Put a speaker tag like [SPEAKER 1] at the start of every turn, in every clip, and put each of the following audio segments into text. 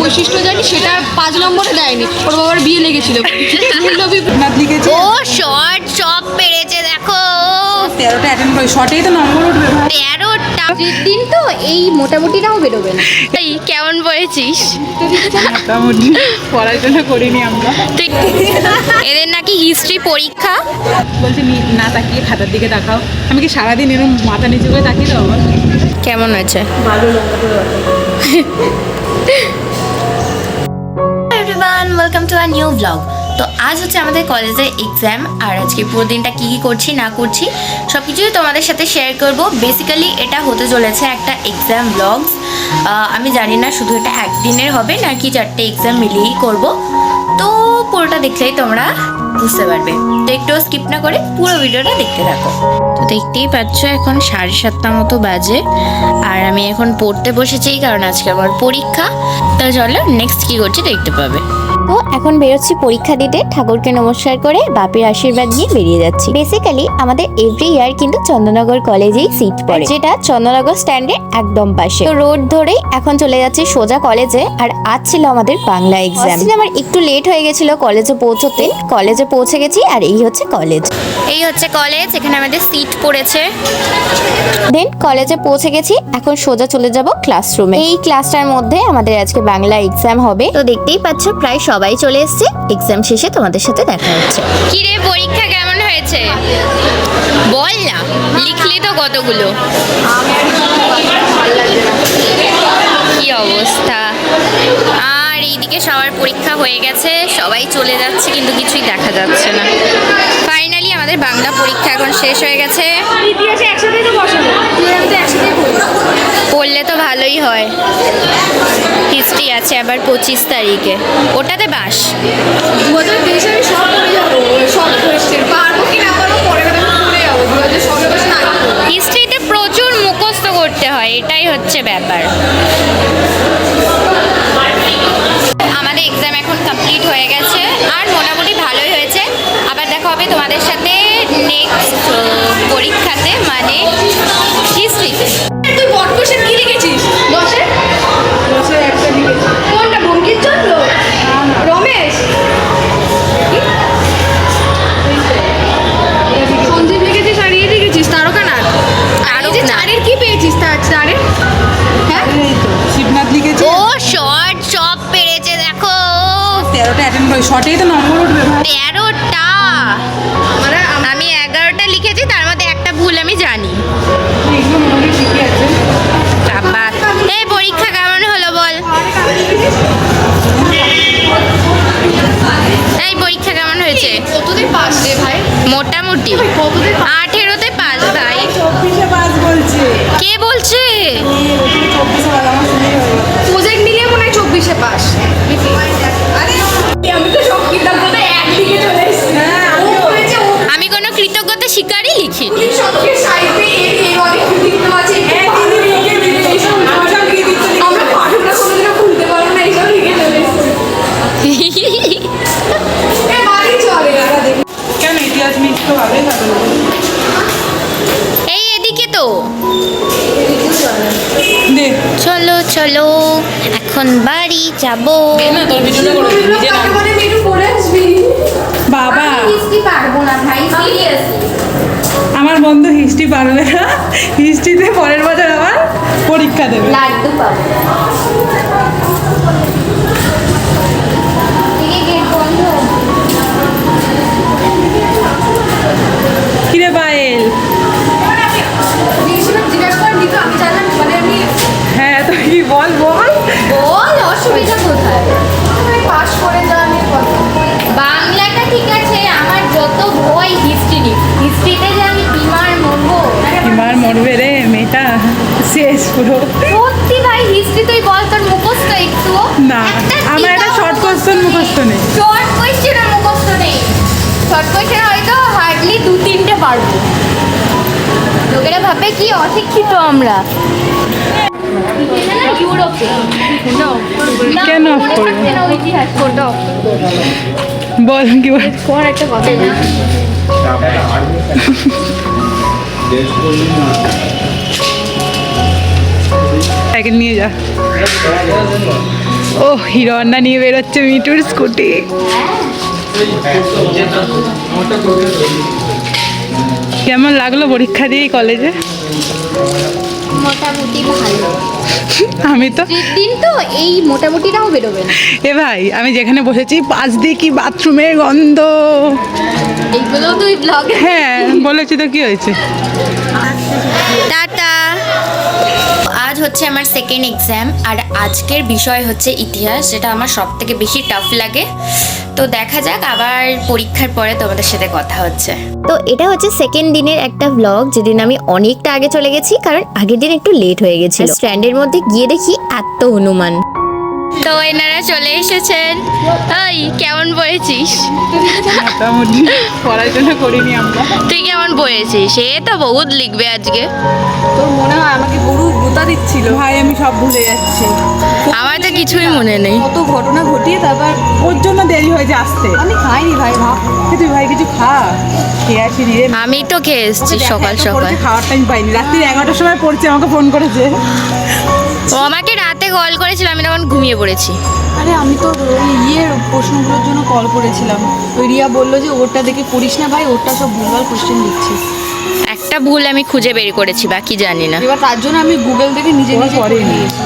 [SPEAKER 1] বৈশিষ্ট্য জানি সেটা পাঁচ নম্বরে দেয়নি। ওর বাবার বিয়ে লেগেছিল।
[SPEAKER 2] ও শর্ট সব পেরেছে দেখো।
[SPEAKER 3] তেরোটা অ্যাটেন্ড করে শর্টেই তো নম্বর উঠবে।
[SPEAKER 2] তেরোটা।
[SPEAKER 1] দিন তো এই মোটামুটিটাও বেরোবে না।
[SPEAKER 2] এই কেমন পড়েছিস
[SPEAKER 3] মোটামুটি পড়াশোনা করিনি আমরা।
[SPEAKER 2] এদের নাকি হিস্ট্রি পরীক্ষা?
[SPEAKER 3] বলছি নি- না তাকিয়ে খাতার দিকে তাকাও। আমি কি সারাদিন এরকম মাথা নিচু করে তাকিয়ে দেবো
[SPEAKER 2] কেমন হয়েছে? Everyone welcome to our new blog তো আজ হচ্ছে আমাদের কলেজের এক্সাম আর আজকে পুরো দিনটা কী কী করছি, না করছি সব কিছুই তোমাদের সাথে শেয়ার করব। বেসিক্যালি এটা হতে চলেছে একটা এক্সাম ব্লগস আমি জানি না শুধু এটা একদিনের হবে, নাকি চারটে এক্সাম মিলিয়েই করব। তো পুরোটা দেখলেই তোমরা বুঝতে পারবে। তো একটু স্কিপ না করে পুরো ভিডিওটা দেখতে থাকো। তো দেখতেই পাচ্ছ, এখন সাড়ে সাতটা মতো বাজে, আর আমি এখন পড়তে বসেছি, কারণ আজকে আমার পরীক্ষা। তো চলো নেক্সট কি করছি দেখতে পাবে।
[SPEAKER 4] তো এখন বেরোচ্ছি পরীক্ষা দিতে। ঠাকুরকে নমস্কার করে বাপের আশীর্বাদ নিয়ে বেরিয়ে যাচ্ছি। বেসিক্যালি আমাদের এভরি ইয়ার কিন্তু চন্দ্রনগর কলেজেই সিট পড়ে। যেটা চন্দ্রনগর স্ট্যান্ডের একদম পাশে। তো রোড ধরেই এখন চলে যাচ্ছি সোজা কলেজে। আর আজ ছিল আমাদের বাংলা এক্সাম আমার একটু লেট হয়ে গেছিল কলেজে পৌঁছতে। কলেজে পৌঁছে গেছি আর এই হচ্ছে কলেজ
[SPEAKER 2] এই হচ্ছে কলেজ এখানে আমাদের সিট পড়েছে।
[SPEAKER 4] দেন কলেজে পৌঁছে গেছি। এখন সোজা চলে যাব ক্লাসরুমে এই ক্লাসটার মধ্যে আমাদের আজকে বাংলা এক্সাম হবে। তো দেখতেই পাচ্ছ প্রায় সবাই চলে এসেছে। এক্সাম শেষে তোমাদের সাথে দেখা হচ্ছে।
[SPEAKER 2] কিরে, পরীক্ষা কেমন হয়েছে? বল না, লিখলি তো কতগুলো? কি অবস্থা? আর এইদিকে সবার পরীক্ষা হয়ে গেছে, সবাই চলে যাচ্ছে, কিন্তু কিছুই দেখা যাচ্ছে না। ফাইনালি আমাদের বাংলা পরীক্ষা এখন শেষ হয়ে গেছে। পড়লে তো ভালোই হয়। হিস্ট্রি আছে আবার পঁচিশ তারিখে। ওটাতে বাস।
[SPEAKER 1] দু হাজার
[SPEAKER 3] তেরোটা অ্যাটেন্ড করে। শর্টেই তো নম্বর উঠবে
[SPEAKER 2] তেরোটা? আমি এগারোটা লিখেছি তার মধ্যে একটা ভুল আমি জানি। এই পরীক্ষা কেমন হলো বল? এই পরীক্ষা কেমন হয়েছে?
[SPEAKER 1] কতদিন পাস রে ভাই?
[SPEAKER 2] মোটামুটি। আঠেরোতে পাস ভাই। কে বলছে?
[SPEAKER 3] হয়
[SPEAKER 1] আমি তো সব কৃতজ্ঞতা একদিকে
[SPEAKER 2] যাব।
[SPEAKER 3] না তোর ভিডিওটা করে নিজে নাম।
[SPEAKER 1] একটু পড়ে আসবি।
[SPEAKER 3] বাবা।
[SPEAKER 1] হিস্ট্রি পারব না ভাই সিরিয়াসলি
[SPEAKER 3] আমার বন্ধু হিস্ট্রি পারবে না। হিস্ট্রিতে পরের বছর আবার পরীক্ষা দেবে।
[SPEAKER 1] লাড্ডু পাবো।
[SPEAKER 3] পুরো।
[SPEAKER 2] সত্যি ভাই হিস্ট্রি তুই বল তোর মুখস্থ একটু
[SPEAKER 3] না আমার একটা শর্ট কোশ্চেন মুখস্থ নেই।
[SPEAKER 2] শর্ট কোয়েশ্চেনের মুখস্থ নেই। শর্ট কোয়েশ্চেন হয়তো হার্ডলি দু তিনটে পারব। লোকেরা ভাবে কি অশিক্ষিত আমরা। ইউরোপে।
[SPEAKER 3] কেন? করব? বল কি বল?
[SPEAKER 2] কোন একটা কথা না।
[SPEAKER 3] সাইকেল নিয়ে যা। ও হিরো হন্ডা নিয়ে বেরোচ্ছে মিটুর স্কুটি। কেমন লাগল পরীক্ষা দিয়ে কলেজে?
[SPEAKER 4] মোটামুটি ভালো।
[SPEAKER 3] আমি তো
[SPEAKER 4] দিন তো এই মোটামুটিটাও বেরোবে
[SPEAKER 3] এ ভাই আমি যেখানে বসেছি পাঁচ দিয়ে কি বাথরুমের গন্ধ?
[SPEAKER 4] এইগুলো তুই ব্লগে
[SPEAKER 3] হ্যাঁ বলেছি তো কি হয়েছে?
[SPEAKER 2] হচ্ছে আমার সেকেন্ড এক্সাম আর আজকের বিষয় হচ্ছে ইতিহাস যেটা আমার সব থেকে বেশি টাফ লাগে। তো দেখা যাক আবার পরীক্ষার পরে তোমাদের সাথে কথা হচ্ছে।
[SPEAKER 4] তো এটা হচ্ছে সেকেন্ড দিনের একটা ব্লগ যেদিন আমি অনেকটা আগে চলে গেছি কারণ আগের দিন একটু লেট হয়ে গেছিল। স্ট্যান্ডের মধ্যে গিয়ে দেখি এত হনুমান
[SPEAKER 2] তো এনারা চলে এসেছেন। ওই কেমন পড়েছিস
[SPEAKER 3] মোটামুটি পড়াশোনা করিনি আমরা।
[SPEAKER 2] তুই কেমন পড়েছিস এ তো বহুত লিখবে আজকে।
[SPEAKER 1] তোর মনে হয় আমাকে গরু দিচ্ছিল?
[SPEAKER 3] ভাই আমি সব ভুলে যাচ্ছি।
[SPEAKER 2] আমার তো কিছুই মনে নেই।
[SPEAKER 1] কত ঘটনা ঘটিয়ে তারপর
[SPEAKER 3] ওর জন্য দেরি হয়েছে আসতে।
[SPEAKER 1] আমি খাইনি ভাই ভাব
[SPEAKER 3] তুই ভাই কিছু খা। খেয়ে আসি রে?
[SPEAKER 2] আমি তো খেয়ে এসেছি সকাল সকাল।
[SPEAKER 3] খাওয়ার টাইম পাইনি। রাত্রি এগারোটার সময় পড়ছে আমাকে ফোন করেছে।
[SPEAKER 2] ও কল করেছিলাম আমি তখন ঘুমিয়ে পড়েছি।
[SPEAKER 1] আরে আমি তো ওই ইয়ের প্রশ্নগুলোর জন্য কল করেছিলাম। ওই রিয়া বলল যে ওরটা দেখে পড়িস না ভাই ওরটা সব ভুলভাল কোশ্চেন দিচ্ছিস
[SPEAKER 2] একটা ভুল আমি খুঁজে বের করেছি বাকি জানি না।
[SPEAKER 1] এবার তার জন্য আমি গুগল থেকে নিজে নিজে করে নিয়েছি।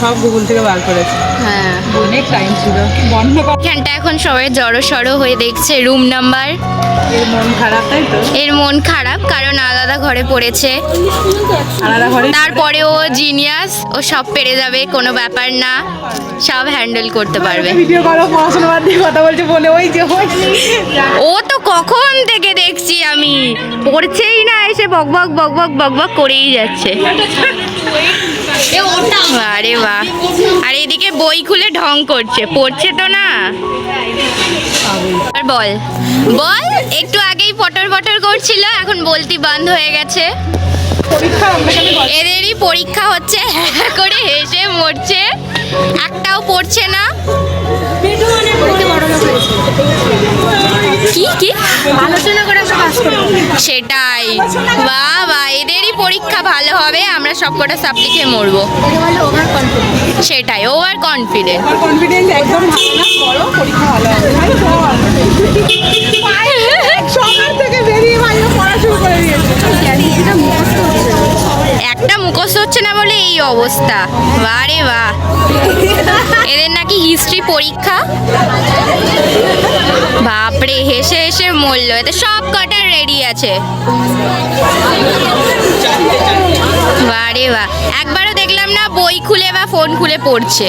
[SPEAKER 3] সব গুগল থেকে বার করেছে।
[SPEAKER 1] হ্যাঁ।
[SPEAKER 3] অনেক টাইম ছিল। বন্ধ
[SPEAKER 2] এখানটা এখন সবাই জড়ো সড়ো হয়ে দেখছে রুম নাম্বার
[SPEAKER 3] এর মন খারাপ তাই তো?
[SPEAKER 2] এর মন খারাপ কারণ আলাদা ঘরে পড়েছে।
[SPEAKER 3] আলাদা ঘরে
[SPEAKER 2] তারপরে ও জিনিয়াস ও সব পেরে যাবে কোনো ব্যাপার না। সব হ্যান্ডেল করতে পারবে।
[SPEAKER 3] ভিডিও করো পড়াশোনা বাদ দিয়ে কথা বলছে বলে ওই যে
[SPEAKER 2] ও কখন থেকে দেখছি আমি? পড়ছেই না, এসে বক বক বক বক বক বক করেই যাচ্ছে। আরে বাহ। আর এদিকে বই খুলে ঢং করছে, পড়ছে তো না? আর বল। বল, একটু আগেই পটর পটর করছিল, এখন বলতি বন্ধ হয়ে গেছে। এদেরই পরীক্ষা হচ্ছে হ্যাঁ করে হেসে মরছে। একটাও পড়ছে না।
[SPEAKER 4] আলোচনা করে আমরা পাস করব।
[SPEAKER 2] সেটাই। বাহ বাহ এদেরই পরীক্ষা ভালো হবে আমরা সবকটা সাবজেক্টে মরবো। সেটাই ওভার কনফিডেন্ট
[SPEAKER 3] কনফিডেন্স একদম ভালো না বড় পরীক্ষা ভালো হবে ভাই চল সকাল থেকে বেরিয়ে ভাই ও পড়া শুরু করে দিয়েছে
[SPEAKER 2] একটা মুখস্থ হচ্ছে না বলে এই অবস্থা। বারে বাহ এদের নাকি হিস্ট্রি পরীক্ষা। বাপরে, হেসে হেসে মরল। এতে সব কটা রেডি আছে। বারে বাহ একবারও না বই খুলে বা ফোন খুলে পড়ছে।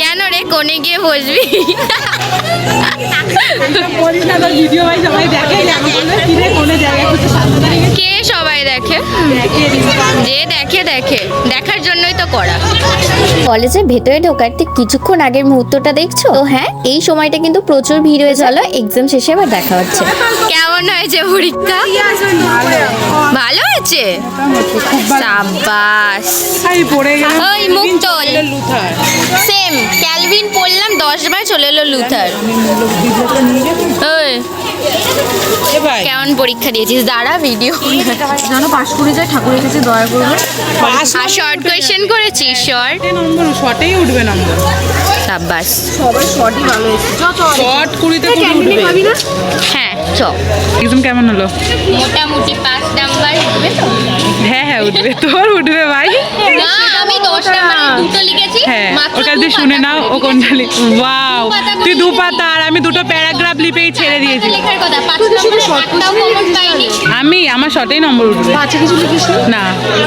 [SPEAKER 2] কেন রে, কোণে গিয়ে বসবি?
[SPEAKER 3] কি কোনে
[SPEAKER 2] সবাই দেখে? যে দেখে দেখে। দেখার জন্যই তো করা।
[SPEAKER 4] কলেজের ভেতরে ঢোকার ঠিক কিছুক্ষণ আগের মুহূর্তটা দেখছ? তো হ্যাঁ এই সময়টা কিন্তু প্রচুর ভিড় হয়ে চলো এক্সাম শেষে আবার দেখা হচ্ছে।
[SPEAKER 2] কেমন হয়েছে পরীক্ষা? ভালো হয়েছে সাবাস ওই মুখ তোল
[SPEAKER 3] লুথার
[SPEAKER 2] সেম ক্যালভিন পড়লাম, দশ বার চলে এলো লুথার ওই। কেমন পরীক্ষা দিয়েছিস? দাঁড়া ভিডিও
[SPEAKER 1] যেন পাশ করে যায় ঠাকুরের কাছে দয়া করবে।
[SPEAKER 2] আর শর্ট কোয়েশ্চেন করেছিস শর্ট
[SPEAKER 3] নম্বর শর্টেই উঠবে নম্বর
[SPEAKER 1] সবাই শর্টই ভালো
[SPEAKER 3] শর্ট কুড়িতে কুড়ি উঠবে।
[SPEAKER 2] হ্যাঁ চ।
[SPEAKER 3] এক্সাম কেমন হলো?
[SPEAKER 2] মোটামুটি পাঁচ নাম্বার তো।
[SPEAKER 3] হ্যাঁ হ্যাঁ উঠবে। তোর উঠবে ভাই।
[SPEAKER 2] না
[SPEAKER 3] ওটা দিয়ে শুনে নাও ও কোনটা ওয়াও তুই দু পাতা আর আমি দুটো প্যারাগ্রাফ লিপেই ছেড়ে দিয়েছি।
[SPEAKER 2] পাইনি।
[SPEAKER 3] আমি আমার শর্টেই নম্বর উঠবে।
[SPEAKER 1] না?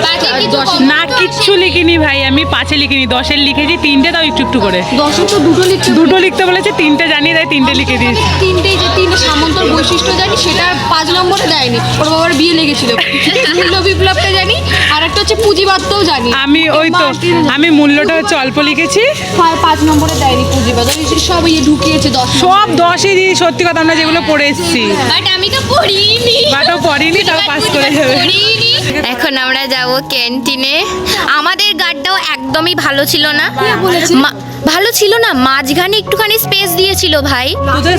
[SPEAKER 3] না।
[SPEAKER 2] কিছু common
[SPEAKER 3] না কিচ্ছু লিখিনি ভাই আমি পাঁচে লিখিনি দশের লিখেছি তিনটে তাও একটু একটু করে।
[SPEAKER 1] দশে তো দুটো লিখছে
[SPEAKER 3] দুটো লিখতে বলেছে তিনটে জানি তাই তিনটে লিখে দিয়েছি।
[SPEAKER 1] তিনটে যে তিনটে সামন্তর বৈশিষ্ট্য জানি সেটা পাঁচ নম্বরে দেয়নি। ওর বাবার বিয়ে লেগেছিল। বিপ্লবটা জানি আর একটা হচ্ছে পুঁজিবাদটাও জানি।
[SPEAKER 3] আমি ওই তো। আমি মূল্যটা হচ্ছে অল্প লিখেছি।
[SPEAKER 1] পাঁচ নম্বরে সব ইয়ে ঢুকিয়েছে দশ
[SPEAKER 3] সব দশই দিই সত্যি কথা আমরা যেগুলো পড়ে এসেছি।
[SPEAKER 2] বাট আমি তো পড়িনি।
[SPEAKER 3] বাটও পড়িনি তাও পাস করে যাবে।
[SPEAKER 2] এখন আমরা যাব ক্যান্টিনে। আমাদের গার্ডটাও একদমই ভালো ছিল না। মা- ভালো ছিল না মাঝখানে একটুখানি স্পেস দিয়েছিল ভাই।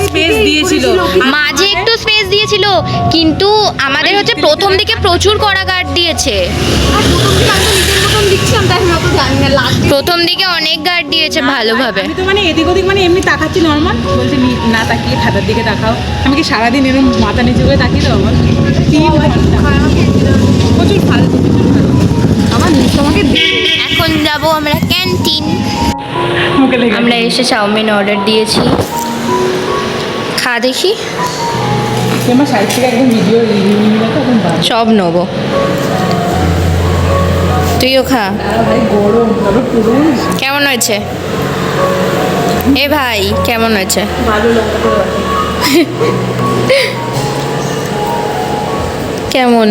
[SPEAKER 3] স্পেস দিয়েছিল?
[SPEAKER 2] মাঝে একটু স্পেস দিয়েছিল কিন্তু আমাদের হচ্ছে প্রথম দিকে প্রচুর কড়া গার্ড দিয়েছে।
[SPEAKER 1] আর প্রথম দিকে আমি নিজের মতন দিচ্ছিলাম তাই
[SPEAKER 2] প্রথম দিকে অনেক গার্ড দিয়েছে ভালোভাবে।
[SPEAKER 3] আমি তো মানে এদিক ওদিক মানে এমনি তাকাচ্ছি নর্মাল বলছে না তাকিয়ে খাতার দিকে তাকাও। আমি কি সারাদিন এরকম মাথা নিচু করে তাকিয়ে দেবো প্রচুর ফালতু।
[SPEAKER 1] আমার তোমাকে
[SPEAKER 2] এখন যাব আমরা ক্যান্টিন। আমরা এসে চাউমিন অর্ডার দিয়েছি। খা দেখি।
[SPEAKER 3] তুই আমার
[SPEAKER 2] তুইও খা। কেমন হয়েছে? এ ভাই কেমন হয়েছে? কেমন?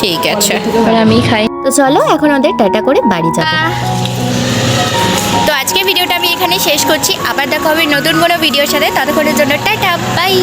[SPEAKER 2] ঠিক আছে। এবার আমি খাই।
[SPEAKER 4] তো চলো এখন ওদের টাটা করে বাড়ি যাব।
[SPEAKER 2] তো আজকে ভিডিওটা আমি এখানে শেষ করছি। আবার দেখা হবে নতুন কোনো ভিডিওর সাথে। ততক্ষণের জন্য টাটা বাই।